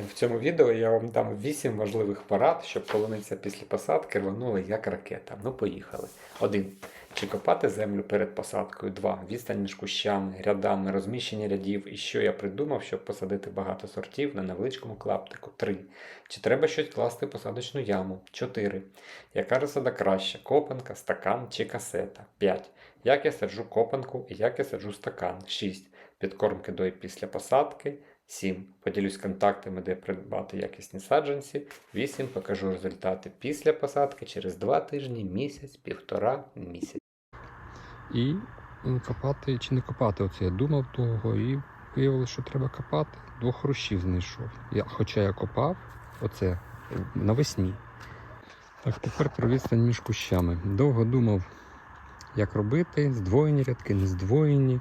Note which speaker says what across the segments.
Speaker 1: В цьому відео я вам дам 8 важливих порад, щоб полуниця після посадки рванула як ракета. Ну, поїхали. 1. Чи копати землю перед посадкою? 2. Відстань між кущами, рядами, розміщення рядів і що я придумав, щоб посадити багато сортів на невеличкому клаптику. 3. Чи треба щось класти в посадочну яму? 4. Яка розсада краща? Копанка, стакан чи касета? 5. Як я саджу копанку і як я саджу стакан? 6. Підкормки до і після посадки. 7. Поділюсь контактами, де придбати якісні саджанці. 8. Покажу результати після посадки через 2 тижні, місяць, півтора місяць.
Speaker 2: І копати чи не копати. Оце я думав довго і виявилося, що треба копати. Двох хрущів знайшов. Я, хоча я копав оце навесні. Так, тепер про відстань між кущами. Довго думав, як робити, здвоєні рядки, не здвоєні.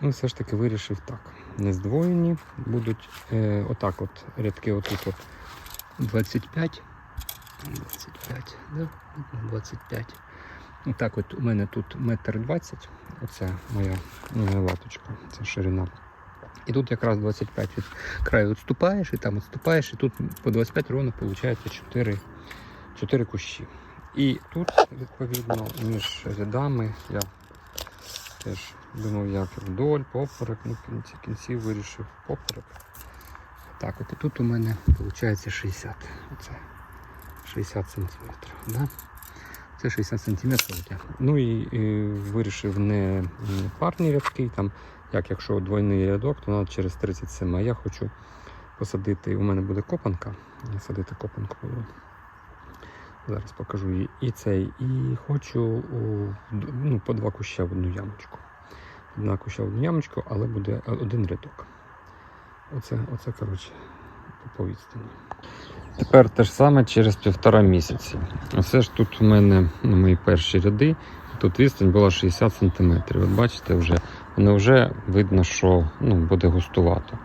Speaker 2: Ну, все ж таки вирішив так. Не здвоєні будуть е, отак от рядки отут от 25. 25, да? 25. Так, от у мене тут метр двадцять. Оце моя е, латочка, це ширина. І тут якраз 25 від краю відступаєш, і там відступаєш, і тут по 25 ровно виходить 4, 4 кущі. І тут, відповідно, між рядами я теж думав, як вдоль, поперек, ну, в кінці кінців вирішив поперек. Так, от і тут у мене виходить 60. Оце 60 сантиметрів. Да? Це 60 см. Ну і, і вирішив не, парні рядки, там, як якщо двойний рядок, то треба через 37. А я хочу посадити, у мене буде копанка. Садити копанку. Зараз покажу її. І цей. І хочу ну, по два куща в одну ямочку. Одна куща в одну ямочку, але буде один рядок. Оце, оце коротше, по відстані. Тепер те ж саме через півтора місяці. Оце ж тут у мене на мої перші ряди. Тут відстань була 60 см. От бачите, вже воно вже видно, що ну, буде густувато.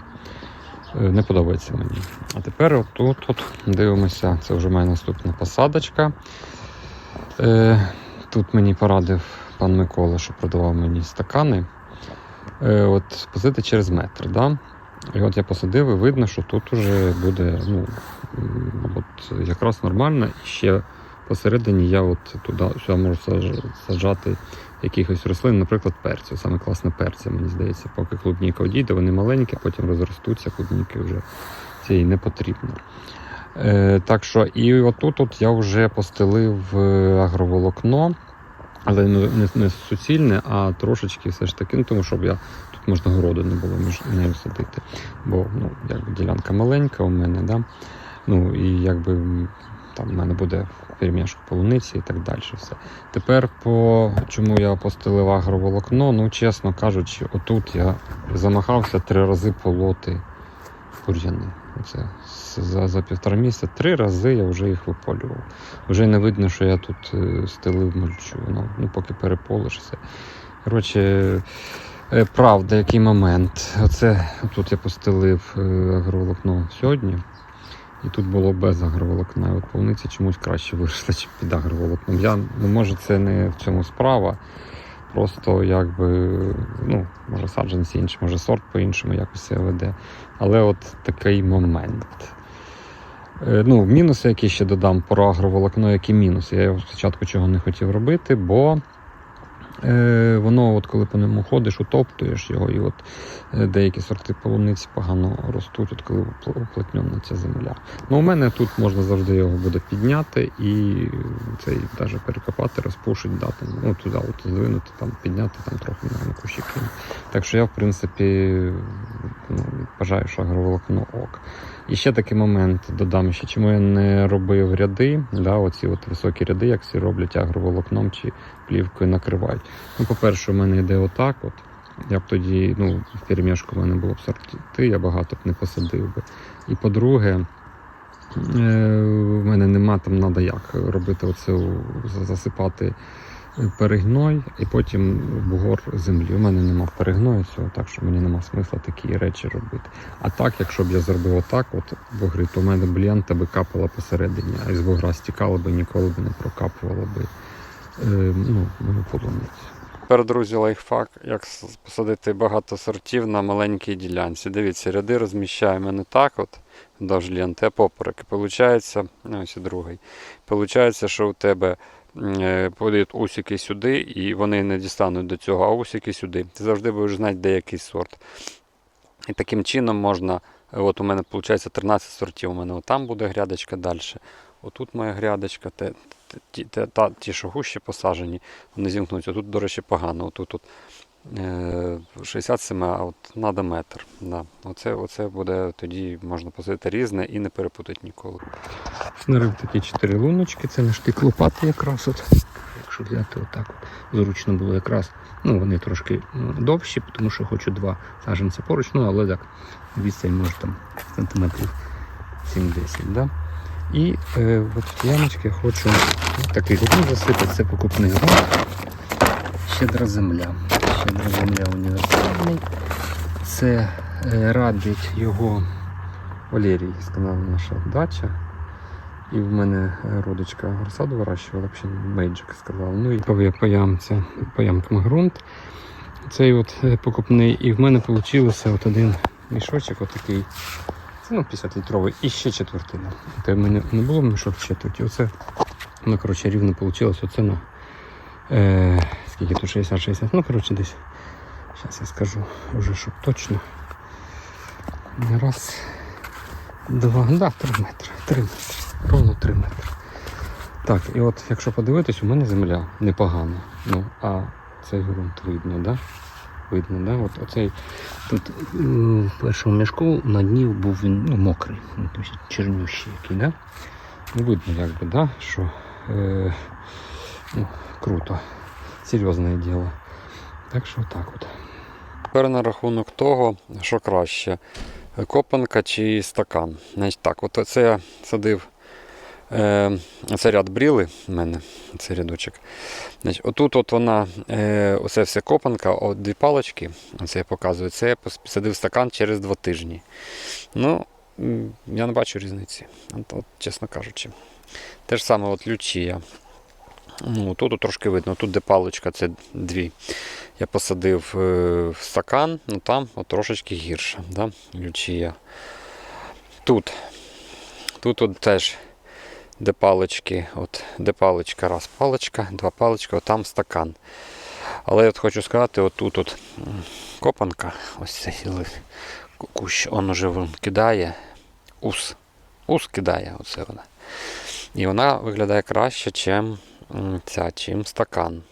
Speaker 2: Е, Не подобається мені. А тепер отут от дивимося, це вже моя наступна посадочка. Е, Тут мені порадив пан Микола, що продавав мені стакани. Е, От посадити через метр. Да? І от я посадив, і видно, що тут уже буде ну, от якраз нормально. І ще посередині я от туди сюди можу саджати якихось рослин, наприклад, перцю. Саме класне перця, мені здається, поки клубніка одійде, вони маленькі, потім розростуться, клубніки вже цієї не потрібно. Е, так що, і отут от я вже постелив е, агроволокно, але не, не, не суцільне, а трошечки все ж таки, ну, тому щоб я тут можна городу не було між нею садити. Бо ну, якби ділянка маленька у мене, да? ну і якби там в мене буде перемішок полуниці і так далі. Все. Тепер по чому я постелив агроволокно, ну чесно кажучи, отут я замахався три рази полоти бур'яни. Оце за, за півтора місяця три рази я вже їх виполював. Вже не видно, що я тут е, стелив мульчу. Ну, ну поки переполиш все. Коротше, е, правда, який момент. Оце тут я постелив е, агроволокно сьогодні. І тут було без агроволокна. От полуниці чомусь краще вийшла, ніж під агроволокном. Я, ну, може, це не в цьому справа. Просто якби, ну, може саджанці інші, може сорт по-іншому якось себе веде. Але от такий момент. Е, Ну, мінуси, які ще додам про агроволокно, які мінуси. Я спочатку чого не хотів робити, бо воно, от коли по ньому ходиш, утоптуєш його, і от е, деякі сорти полуниці погано ростуть, от коли упл- уплотнена ця земля. Ну, у мене тут можна завжди його буде підняти і цей навіть перекопати, розпушити, да, там, ну, туди от здвинути, там, підняти, там трохи на кущі. Так що я, в принципі, ну, бажаю, що агроволокно ок. І ще такий момент додам, ще чому я не робив ряди, да, оці от високі ряди, як всі роблять агроволокном чи плівкою накривають. Ну, по-перше, у мене йде отак. от. Я б тоді, ну, в перемішку в мене було б сорти, я багато б не посадив би. І по-друге, е, в мене нема там треба як робити за- засипати перегной і потім бугор землі. У мене нема перегною цього, так що мені нема смисла такі речі робити. А так, якщо б я зробив отак, от бугри, то в мене б лента би капала посередині, а із бугра стікала би, ніколи б не прокапувала би е, ну, мою полуницю.
Speaker 1: Тепер, друзі, лайфхак, як посадити багато сортів на маленькій ділянці. Дивіться, ряди розміщаємо не так от.
Speaker 2: лінти, а поперек. Получається, ось другий. Получається, що у тебе подають усіки сюди, і вони не дістануть до цього, а усіки сюди. Ти завжди будеш знати, де який сорт. І таким чином можна. От у мене виходить 13 сортів. У мене там буде грядочка далі. Отут моя грядочка, ті, те- та, ті, що гуще посаджені, вони зімкнуться. Тут, до речі, погано. Тут е, 67, а от треба метр. Да. Оце, оце буде тоді можна посадити різне і не перепутати ніколи. Снарив такі чотири луночки, це на штик лопати якраз. От. Якщо взяти отак, от, зручно було якраз. Ну, вони трошки довші, тому що хочу два саджанця поруч, ну але так, відстань може там сантиметрів 7-10. Да? І е, от ямочки хочу такий ґрунт засипати, це покупний ґрунт. Щедра земля. Щедра земля універсальний. Це е, радить його Валерій, сказала наша дача. І в мене родичка розсаду вирощувала, взагалі мейджик сказала. Ну і по, ямця, по ямкам ґрунт. Цей от е, покупний. І в мене вийшло от один мішочок, отакий. Це ну, 50 літровий і ще четвертина. Це в мене не було мішок четверті. Оце, ну, коротше, рівно вийшло. Оце е, скільки тут 60-60. Ну, коротше, десь. Зараз я скажу вже, щоб точно. Раз, два, да, три метри. Три метри. Ровно три метри. Так, і от якщо подивитись, у мене земля непогана. Ну, а цей ґрунт видно, да? Видно, да? От оцей тут в першому мішку на дні був він ну, мокрий, ну, тобто чернющий який, да? Ну, видно, якби, да, що е, ну, круто, серйозне діло. Так що так от. Тепер на рахунок того, що краще, копанка чи стакан. Значить так, от це я садив це ряд бріли в мене, цей рядочок. Значить, отут от вона, е, оце все копанка, от дві палочки, оце я показую, це я пос- садив стакан через два тижні. Ну, я не бачу різниці, от, от, чесно кажучи. Те ж саме от лючія. Ну, тут трошки видно, тут де паличка, це дві. Я посадив е, в стакан, ну там от трошечки гірше. Да? Лючія. Тут. Тут от теж де палички, от, де паличка, раз паличка, два паличка, от там стакан. Але я от хочу сказати, тут от копанка, ось цей кущ, он уже кидає ус. Ус кидає, оце вона. І вона виглядає краще, чим ця, чим стакан.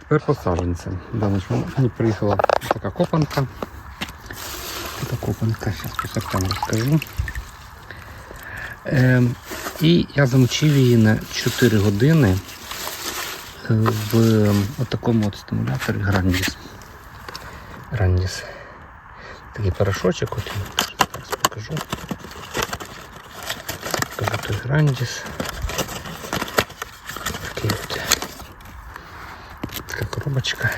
Speaker 2: Тепер посадженці. Данич, мені приїхала така копанка. Така копанка, зараз по сортам розкажу. Ем, і я замочив її на 4 години е, в ем, отакому от стимуляторі Грандіс. Грандіс. Такий порошочок, от я зараз покажу. Покажу той Грандіс. Такий от. Така коробочка.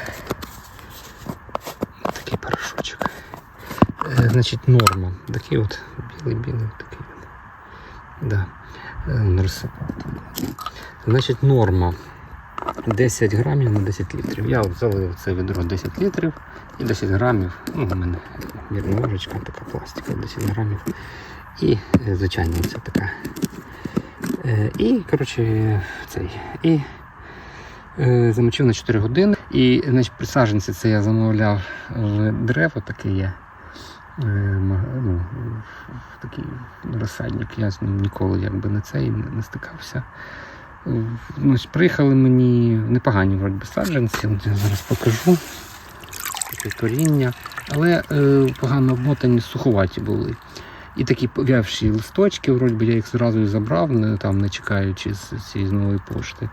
Speaker 2: Такий порошочок. Е, значить, норма. Такий от білий-білий такий. Да. Е. Значить, норма 10 грамів на 10 літрів. Я залив це відро 10 літрів і 10 грамів. Ну, у мене мірна така пластика, 10 грамів. І, е, звичайно, це така. Е, І, коротше, цей. І замочив на 4 години. І значить, при саджанці це я замовляв в дерево таке є. Е, ну, такий розсадник. Я з ним ніколи якби на цей не, стикався. Е, Ну, приїхали мені непогані вроді саджанці. От я зараз покажу. Таке коріння. Але е, погано обмотані суховаті були. І такі пов'явші листочки, вроді би я їх зразу і забрав, не, там, не чекаючи з цієї нової пошти.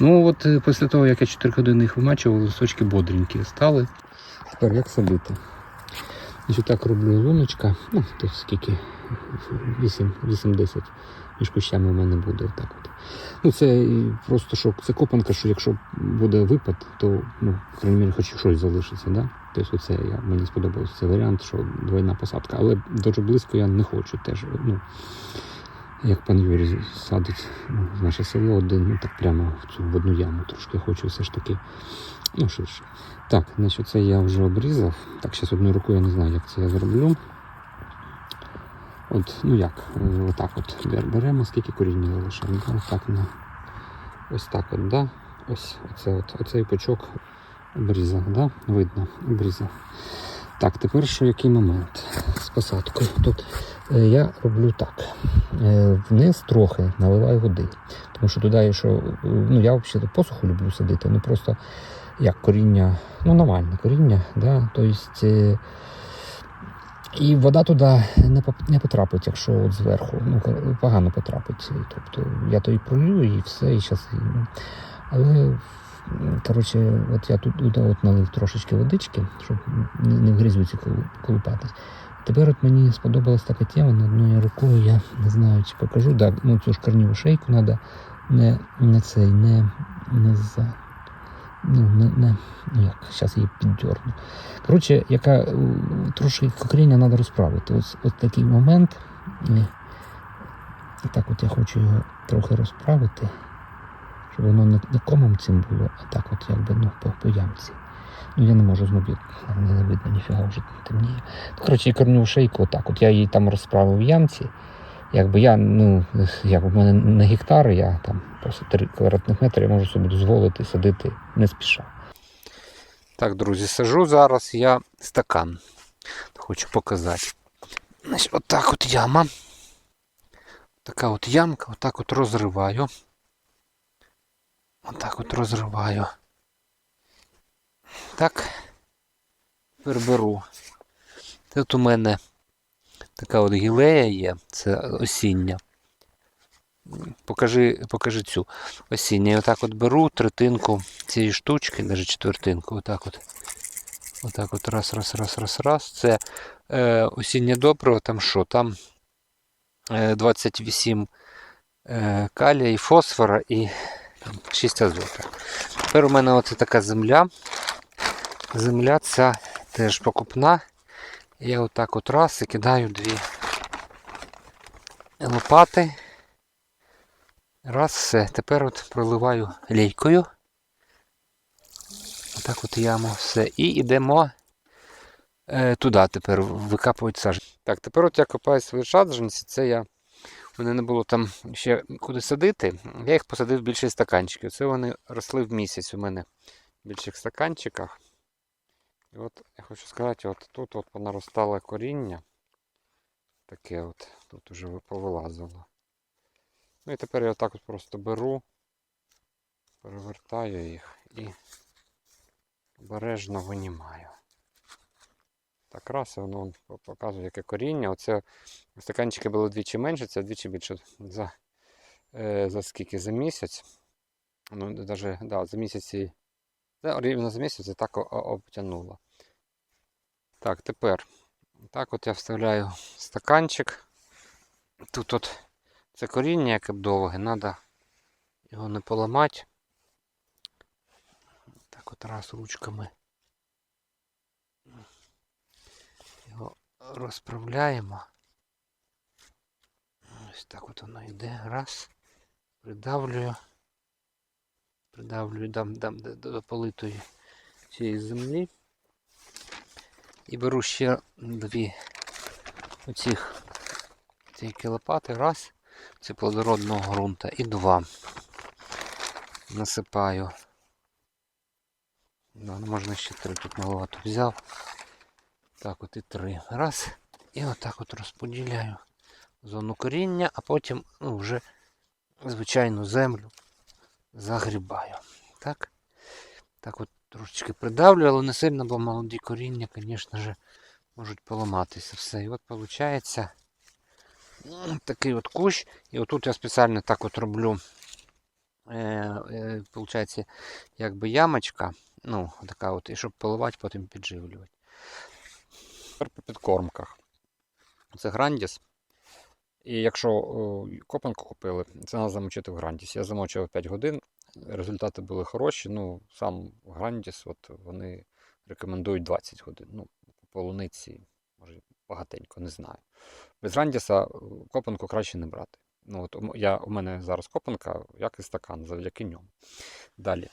Speaker 2: Ну от е, після того, як я 4 години їх вимачував, листочки бодренькі стали. Тепер як садити? Значить, так роблю луночка. Ну, тут скільки 8 8-10 між кущами у мене буде отак от. Ну, це просто що це копанка, що якщо буде випад, то ну, в хоч щось залишиться. Да? Тобто оце я, мені сподобався цей варіант, що двойна посадка. Але дуже близько я не хочу теж. Ну, як пан Юрій садить ну, в наше село один, ну так прямо в цю в одну яму трошки хочу все ж таки ну, ширше. Так, значить, це я вже обрізав. Так, зараз одною рукою я не знаю, як це я зроблю. От, ну як, е, отак от беремо, скільки коріння залишаємо. Да? Отак на. Ось так от, да? Ось оце от, оцей пучок обрізав, да? видно, обрізав. Так, тепер що який момент з посадкою? Тут е, я роблю так. Е, вниз трохи наливаю води. Тому що туди, е, ну я взагалі посуху люблю садити, ну просто як коріння, ну нормальне коріння, да? тобто. Е, і вода туди не, потрапить, якщо от зверху, ну погано потрапить. Тобто я то і пролю, і все, і зараз. Але коротше, от я тут от налив трошечки водички, щоб не, не в грізюці колупатись. Тепер от мені сподобалась така тема, на одною рукою я не знаю, чи покажу. Да, ну цю ж корніву шейку треба не, не цей, не, не за. Ну, не, не, ну як, зараз її піддерну. Коротше, яка е, трошки коріння треба розправити. Ось, ось такий момент. І так от я хочу його трохи розправити, щоб воно не, не комом цим було, а так от якби ну, по, по ямці. Ну я не можу з мобілки, не, видно, ніфіга вже темніє. Коротше, і корню шейку отак. От я її там розправив в ямці. Якби я, ну, як у мене не гектари, я там просто 3 квадратних метри, можу собі дозволити садити не спіша. Так, друзі, сажу зараз я стакан. Хочу показати. Значить, отак от яма. Така от ямка, отак от розриваю. Отак от розриваю. Так. Тепер беру. Тут у мене така от гілея є, це осіння. Покажи, покажи цю осіння. Я отак от беру третинку цієї штучки, навіть четвертинку, отак от. Отак от раз, раз, раз, раз, раз. Це е, осіннє добриво, там що? Там е, 28 е, калія і фосфора і там, 6 азота. Тепер у мене оце така земля. Земля ця теж покупна. Я отак от раз і кидаю дві лопати. Раз, все. Тепер от проливаю лейкою. Отак от яму все. І йдемо е, туди тепер викапувати саджанці. Так, тепер от я копаю свої саджанці. Це я. У мене не було там ще куди садити. Я їх посадив в більші стаканчики. Це вони росли в місяць у мене в більших стаканчиках. І от я хочу сказати, от тут от понаростало коріння. Таке от, тут уже повилазило. Ну і тепер я отак от просто беру, перевертаю їх і обережно винімаю. Так раз, і воно показує, яке коріння. Оце стаканчики були двічі менше, це двічі більше за, е, за скільки? За місяць. Ну, навіть, да, за місяці. Да, рівно за місяць і так о- о- обтягнуло. Так, тепер. Так от я вставляю стаканчик. Тут от це коріння, яке б довге, треба його не поламати. Так от раз ручками його розправляємо. Ось так от воно йде. Раз. Придавлюю. Придавлюю дам, дам до, политої цієї землі. І беру ще дві оцих цієї лопати. Раз. Це плодородного ґрунта. І два. Насипаю. Ну можна ще три тут маловато взяв. Так от і три. Раз. І отак от розподіляю зону коріння, а потім ну, вже звичайну землю загрібаю. Так. Так от трошечки придавлю, але не сильно, бо молоді коріння, звісно ж, можуть поламатися все. І от виходить такий от кущ. І отут я спеціально так от роблю. Е, е, Получається, якби ямочка. Ну, така от, і щоб поливати, потім підживлювати. Тепер по підкормках. Це грандіс. І якщо копанку купили, це треба замочити в грандісі. Я замочив 5 годин, результати були хороші. Ну, сам грандіс, от вони рекомендують 20 годин. Ну, по полуниці, може, багатенько, не знаю. Без грандіса е, копанку краще не брати. Ну, от я, у мене зараз копанка, як і стакан, завдяки ньому. Далі.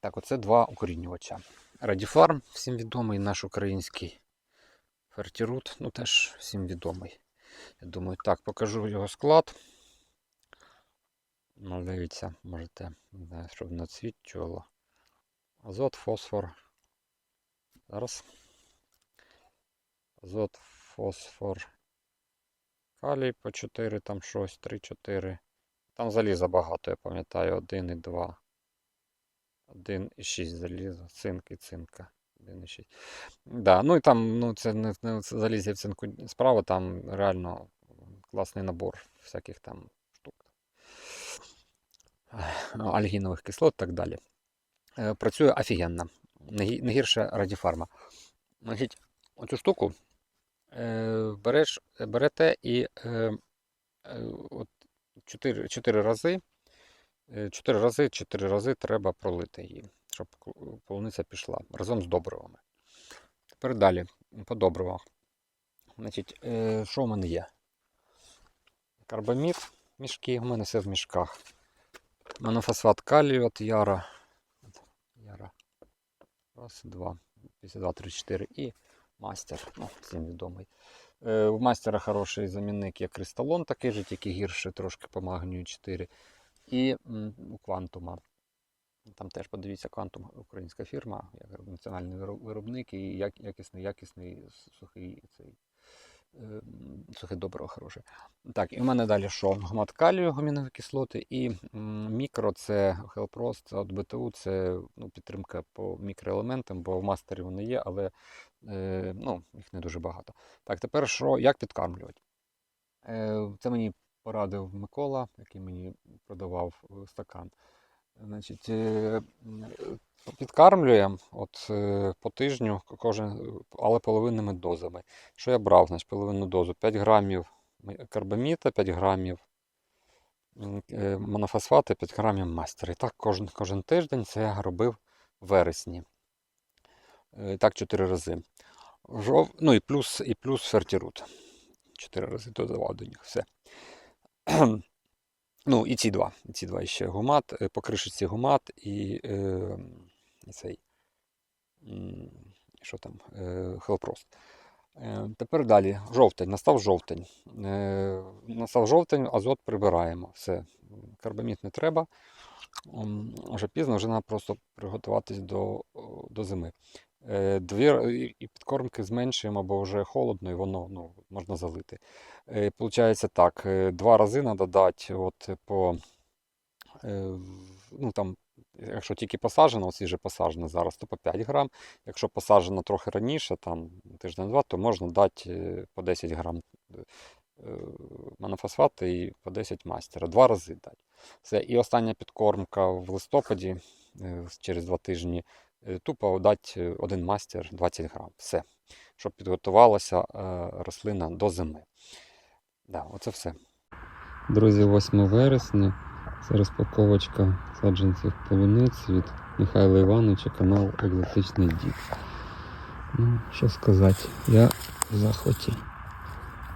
Speaker 2: Так, оце два укорінювача. Радіфарм, всім відомий, наш український фертірут, ну теж всім відомий.
Speaker 1: Я думаю, так, покажу його склад. Ну, дивіться, можете, не знаю, щоб нацвічувало. Азот, фосфор. Зараз. Азот, фосфор. Калій по 4, там щось, 3-4. Там заліза багато, я пам'ятаю, 1 і 2. 1 і 6 заліза, цинк і цинка. 1 і 6. Да, ну і там, ну це не, не це залізя в цинку справа, там реально класний набор всяких там штук. Ну, Альгінових кислот і так далі. Е, Працює офігенно. Не гі- гірше радіфарма. Значить, оцю штуку е, береш, берете і е, от 4, 4 рази. 4 рази, 4 рази треба пролити її, щоб полуниця пішла разом з добривами. Тепер далі по добривах. Значить, е, що в мене є? Карбамід, мішки, у мене все в мішках. Монофосфат калію от Яра. Яра. Раз, два, 52, 34 і мастер. Ну, всім відомий. Е, у мастера хороший замінник є кристалон, такий же, тільки гірше трошки по магнію 4. І у Квантума. Там теж подивіться, Квантум українська фірма, як національний виробник і як, якісний, якісний сухий цей. е, Сухе хороше. Так, і в мене далі що? Гмат калію, гомінові кислоти, і мікро це це от БТУ, це ну, підтримка по мікроелементам, бо в мастері вони є, але е, ну, їх не дуже багато. Так, тепер що, як підкармлювати? Е, це мені порадив Микола, який мені продавав е, стакан. Значить, е, підкармлюємо от, е, по тижню, кожен, але половинними дозами. Що я брав? Значить, половинну дозу 5 грамів карбаміта, 5 грамів е, монофосфати, 5 грамів мастера. І так кожен, кожен тиждень це я робив в вересні. Так 4 рази. Жов... Ну і плюс, і плюс фертірут. 4 рази додавав до них. Все. Ну, і ці два. І ці два ще гумат, е, по гумат і, е, і цей. Що там? Е, Хелпрост. Е, тепер далі. Жовтень. Настав жовтень. Е, настав жовтень, азот прибираємо. Все. Карбамід не треба. Вже пізно, вже треба просто приготуватись до, до зими. Е, Дві, і- і підкормки зменшуємо, бо вже холодно і воно ну, можна залити. Е, Получається так, е, два рази треба дати от по, е, ну там, якщо тільки посаджено, свіже посаджено зараз, то по 5 грам. Якщо посаджено трохи раніше, там тиждень-два, то можна дати е, по 10 грам е, монофосфати і по 10 мастера. Два рази дати. Все. І остання підкормка в листопаді, е, через два тижні, е, тупо дати один мастер 20 грам. Все. Щоб підготувалася е, рослина до зими. Да, оце все.
Speaker 2: Друзі, 8 вересня. Це розпаковочка саджанців полуниць від Михайла Івановича, канал Екзотичний Дід. Ну, що сказати, я в захваті.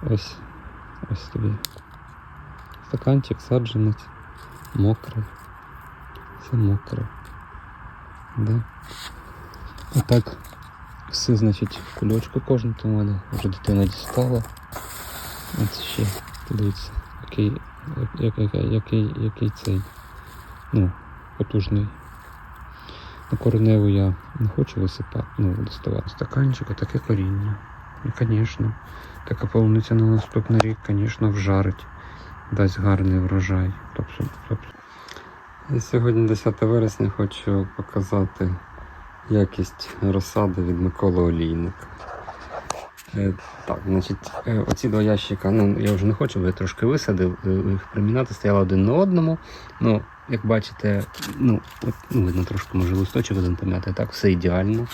Speaker 2: Ось, ось тобі. Стаканчик, саджанець, мокрий. Все мокре. Да. Отак все, значить, кульочку кожен, то мене вже дитина дістала. Ось ще, подивіться, який, як, який, який, який цей, ну, потужний. На кореневу я не хочу висипати, ну, доставати стаканчик, а таке коріння. І, звісно, така полуниця на наступний рік, звісно, вжарить, дасть гарний врожай. Тобто, тобто. І сьогодні 10 вересня хочу показати якість розсади від Миколи Олійника. Е, Так, значить, е, оці два ящика, ну я вже не хочу, бо я трошки висадив, е, їх примінати стояли один на одному. Ну, як бачите, ну, от, ну видно трошки може листочок один пом'ятий, так, все ідеально.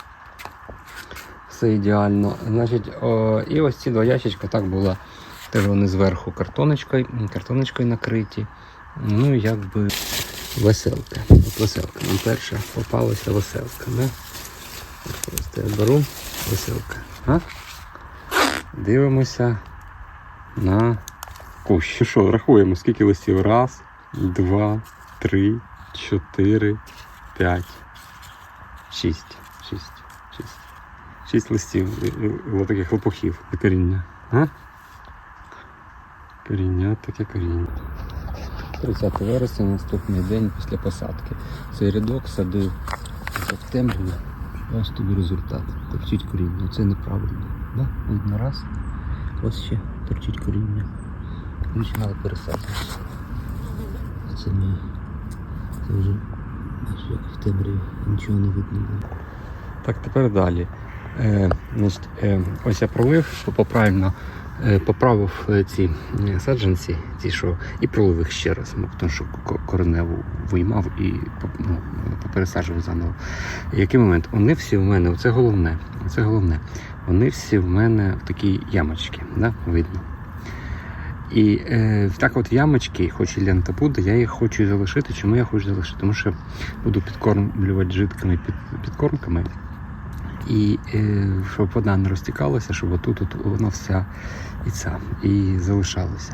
Speaker 2: Все ідеально. Значить, о, і ось ці два ящичка так було. Теж вони зверху картоночкою, картоночкою накриті. Ну, якби веселка. От веселка. Нам перша попалася веселка. Да? Просто я беру веселка. А? Дивимося на кущ. Що, рахуємо, скільки листів? Раз, два, три, чотири, п'ять, шість. Шість. Шість. Шість листів. Таких лопухів коріння. А? Коріння таке коріння. 30 вересня, наступний день після посадки. Цей рядок садив в темряві. Ось тобі результат. Торчить коріння. Це неправильно. Да? Видно раз. Ось ще торчить коріння. Починали пересаджувати. А це ми це вже як в темряві нічого не видно. Так, тепер далі. Е, значить, е, ось я пролив, поправильно е, поправив е, ці е, саджанці, ті, що, і пролив їх ще раз, тому що ко- кореневу виймав і ну, попересаджував заново. Який момент? Вони всі в мене, це головне, це головне. Вони всі в мене в такій ямочці, да? видно. І е, так от ямочки, хоч і лента буде, я їх хочу залишити. Чому я хочу залишити? Тому що буду підкормлювати жидкими під, підкормками. І е, щоб вода не розтікалася, щоб отут от воно вся і ця, і залишалося.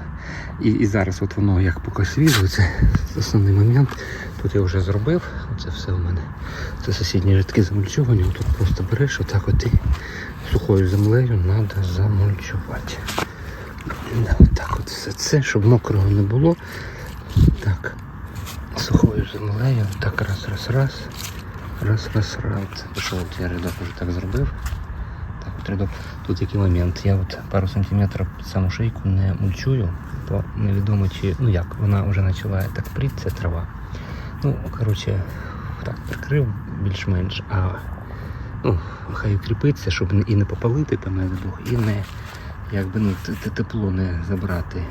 Speaker 2: І, і зараз от воно як поки свіже, це основний момент. Тут я вже зробив, оце все у мене. Це сусідні рядки замульчовані. Тут просто береш отак от і сухою землею треба замульчувати. Отак от все це, щоб мокрого не було. Так. Сухою землею. Так, раз, раз, раз. Раз, раз, раз. Пішов от я рядок вже так зробив. Так, от рядок. Тут який момент. Я от пару сантиметрів саму шийку не мульчую, бо невідомо чи. Ну як, вона вже почала так пріти, ця трава. Ну, коротше, так, прикрив більш-менш, а ну, хай укріпиться, щоб і не попалити там, не Бог, і не якби ну, тепло не забрати.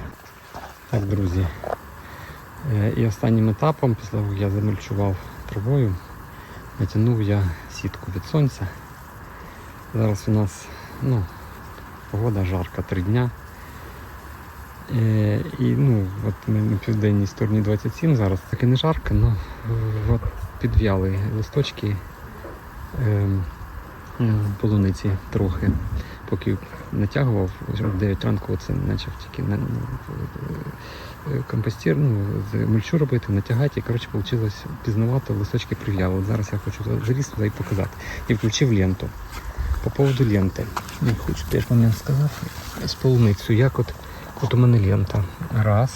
Speaker 2: Так, друзі. Е, І останнім етапом, після того, як я замульчував травою, натягнув я сітку від сонця. Зараз у нас ну, погода жарка три дня. Е, і ну, от ми на південній стороні 27 зараз таки не жарко, але от підв'яли листочки е, полуниці трохи. Поки натягував, в 9 ранку оце почав тільки на, компостір, ну, мульчу робити, натягати. І коротше, вийшло пізнавато, листочки прив'яли. Зараз я хочу залізти туди і показати. І включив ленту. По поводу ленти. Я хочу теж момент сказати. З полуницю. Як от, от у мене лента. Раз,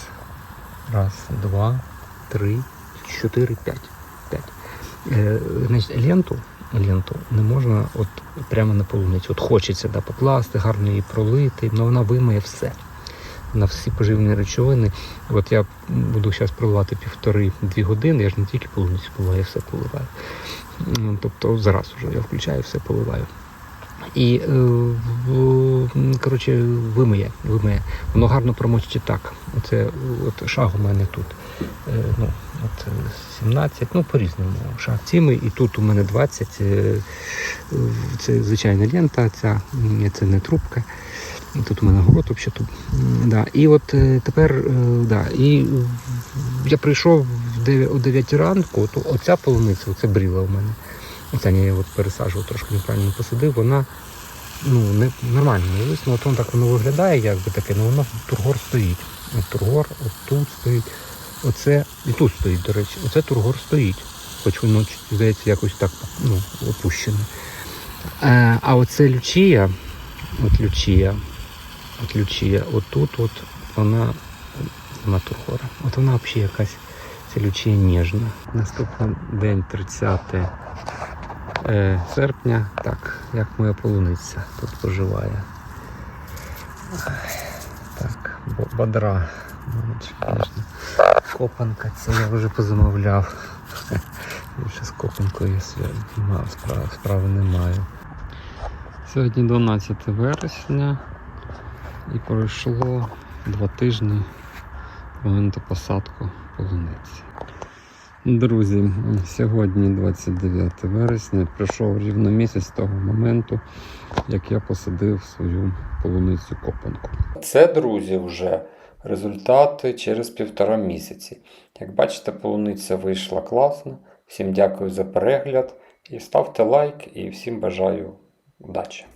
Speaker 2: раз, два, три, чотири, п'ять. п'ять. Е, значить, ленту, ленту не можна от прямо на полуницю. От хочеться да, покласти, гарно її пролити, але вона вимиє все. На всі поживні речовини. От я буду зараз проливати півтори-дві години, я ж не тільки полуницю поливаю, я все поливаю. Ну, Тобто зараз вже я включаю, все поливаю. І е, коротше, вимиє, вимиє. Воно гарно промочить так. Оце от шаг у мене тут. Е, ну, от е, 17, ну по-різному. Шаг цими, і тут у мене 20. Е, е, це звичайна лента, ця, це не трубка. Тут у мене город взагалі тут. Да. І от е, тепер, е, да, і я прийшов в 9, о 9 ранку, от оця полуниця, оце бріла у мене. Оця я от пересаджував, трошки неправильно посадив, вона ну, не, нормально не. От воно так воно виглядає, якби таке, але воно тургор стоїть. От тургор, от тут стоїть. Оце, і тут стоїть, до речі, оце тургор стоїть. Хоч воно здається якось так ну, опущене. Е, а оце лючія, от лючія, от лючія, отут от вона нема тургора. От вона взагалі якась ця лючія ніжна. Наступний день 30 е, серпня. Так, як моя полуниця тут поживає. Так, бодра. Копанка, це я вже позамовляв. Більше з копанкою я справи, справи не маю. Сьогодні 12 вересня і пройшло два тижні моменту посадку полуниці. Друзі, сьогодні 29 вересня, пройшов рівно місяць з того моменту, як я посадив свою полуницю копанку.
Speaker 1: Це, друзі, вже результати через півтора місяці. Як бачите, полуниця вийшла класно. Всім дякую за перегляд і ставте лайк, і всім бажаю удачі!